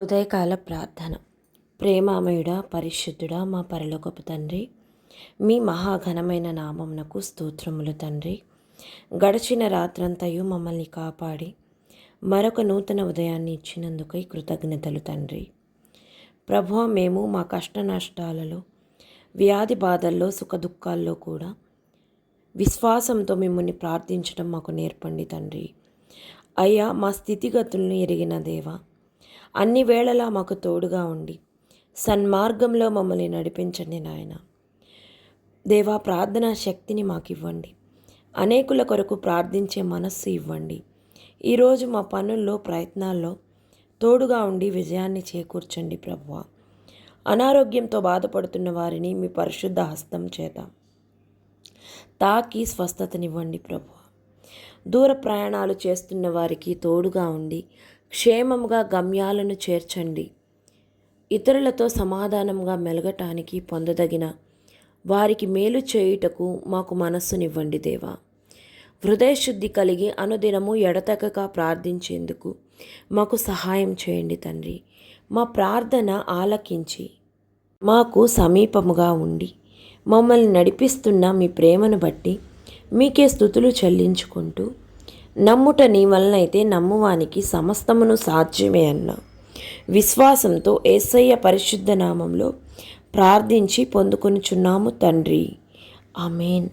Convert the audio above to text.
ఉదయకాల ప్రార్థన. ప్రేమామయుడ పరిశుద్ధుడ మా పరలోకపు తండ్రి మీ మహాఘనమైన నామంనకు స్తోత్రములు తండ్రి. గడిచిన రాత్రంతయు మమ్మల్ని కాపాడి మరొక నూతన ఉదయాన్ని ఇచ్చినందుకై కృతజ్ఞతలు తండ్రి. ప్రభు మేము మా కష్ట నష్టాలలో వ్యాధి బాధల్లో సుఖదుఖాల్లో కూడా విశ్వాసంతో మిమ్మల్ని ప్రార్థించడం మాకు నేర్పండి తండ్రి. అయ్యా మా స్థితిగతులను ఎరిగిన దేవా అన్ని వేళలా మాకు తోడుగా ఉండి సన్మార్గంలో మమ్మల్ని నడిపించండి నాయన. దేవా ప్రార్థనా శక్తిని మాకు ఇవ్వండి అనేకుల కొరకు ప్రార్థించే మనస్సు ఇవ్వండి. ఈరోజు మా పనుల్లో ప్రయత్నాల్లో తోడుగా ఉండి విజయాన్ని చేకూర్చండి ప్రభువ. అనారోగ్యంతో బాధపడుతున్న వారిని మీ పరిశుద్ధ హస్తం చేత తాకి స్వస్థతనివ్వండి ప్రభు దూర ప్రయాణాలు చేస్తున్న వారికి తోడుగా ఉండి క్షేమముగా గమ్యాలను చేర్చండి. ఇతరులతో సమాధానంగా మెలగటానికి పొందదగిన వారికి మేలు చేయుటకు మాకు మనస్సునివ్వండి దేవా. హృదయశుద్ధి కలిగి అనుదినము ఎడతెగక ప్రార్థించేందుకు మాకు సహాయం చేయండి తండ్రి. మా ప్రార్థన ఆలకించి మాకు సమీపముగా ఉండి మమ్మల్ని నడిపిస్తున్న మీ ప్రేమను బట్టి మీకే స్థుతులు చెల్లించుకుంటూ నమ్ముట నీ వలనైతే నమ్మువానికి సమస్తమును సాధ్యమే అన్న. విశ్వాసంతో ఏసయ్య పరిశుద్ధ నామంలో ప్రార్థించి పొందుకొనుచున్నాము తండ్రి. ఆమెన్.